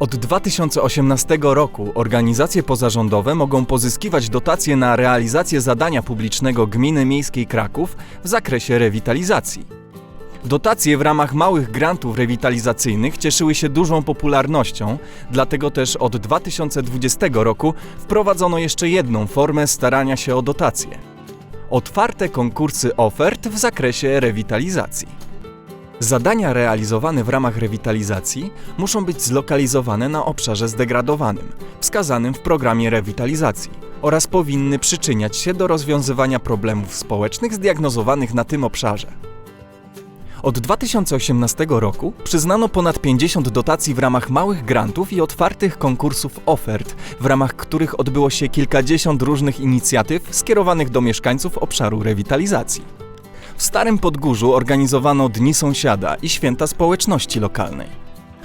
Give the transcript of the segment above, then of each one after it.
Od 2018 roku organizacje pozarządowe mogą pozyskiwać dotacje na realizację zadania publicznego Gminy Miejskiej Kraków w zakresie rewitalizacji. Dotacje w ramach małych grantów rewitalizacyjnych cieszyły się dużą popularnością, dlatego też od 2020 roku wprowadzono jeszcze jedną formę starania się o dotacje. Otwarte konkursy ofert w zakresie rewitalizacji. Zadania realizowane w ramach rewitalizacji muszą być zlokalizowane na obszarze zdegradowanym, wskazanym w programie rewitalizacji oraz powinny przyczyniać się do rozwiązywania problemów społecznych zdiagnozowanych na tym obszarze. Od 2018 roku przyznano ponad 50 dotacji w ramach małych grantów i otwartych konkursów ofert, w ramach których odbyło się kilkadziesiąt różnych inicjatyw skierowanych do mieszkańców obszaru rewitalizacji. W Starym Podgórzu organizowano Dni Sąsiada i Święta Społeczności Lokalnej.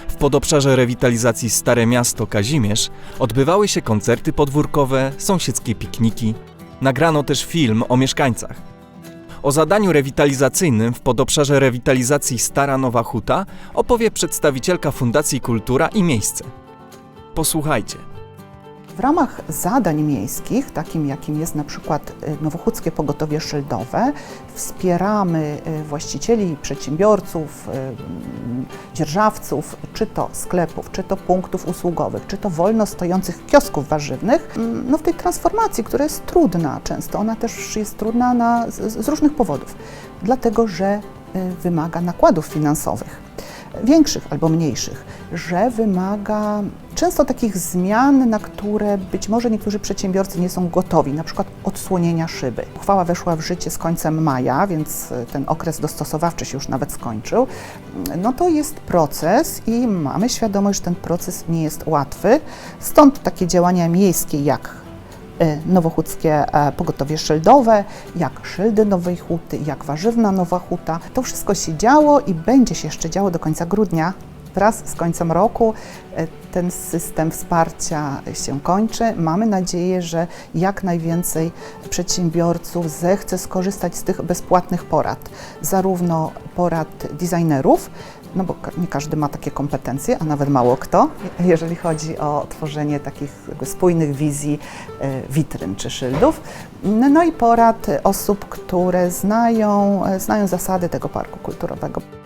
W podobszarze rewitalizacji Stare Miasto Kazimierz odbywały się koncerty podwórkowe, sąsiedzkie pikniki. Nagrano też film o mieszkańcach. O zadaniu rewitalizacyjnym w podobszarze rewitalizacji Stara Nowa Huta opowie przedstawicielka Fundacji Kultura i Miejsce. Posłuchajcie. W ramach zadań miejskich, takim jakim jest na przykład y, Nowochódzkie Pogotowie Szyldowe, wspieramy y, właścicieli, przedsiębiorców, y, mm, dzierżawców, czy to sklepów, czy to punktów usługowych, czy to wolno stojących kiosków warzywnych, mm, no w tej transformacji, która jest trudna często. Ona też jest trudna na, z, z różnych powodów, dlatego że wymaga nakładów finansowych większych albo mniejszych, że wymaga często takich zmian, na które być może niektórzy przedsiębiorcy nie są gotowi, na przykład odsłonienia szyby. Uchwała weszła w życie z końcem maja, więc ten okres dostosowawczy się już nawet skończył. No to jest proces i mamy świadomość, że ten proces nie jest łatwy. Stąd takie działania miejskie jak Nowochódzkie e, Pogotowie Szyldowe, jak Szyldy Nowej Huty, jak Warzywna Nowa Huta. To wszystko się działo i będzie się jeszcze działo do końca grudnia. Wraz z końcem roku e, ten system wsparcia się kończy. Mamy nadzieję, że jak najwięcej przedsiębiorców zechce skorzystać z tych bezpłatnych porad, zarówno porad designerów, no bo nie każdy ma takie kompetencje, a nawet mało kto, jeżeli chodzi o tworzenie takich spójnych wizji e, witryn czy szyldów. No no i porad osób, które znają, e, znają zasady tego parku kulturowego.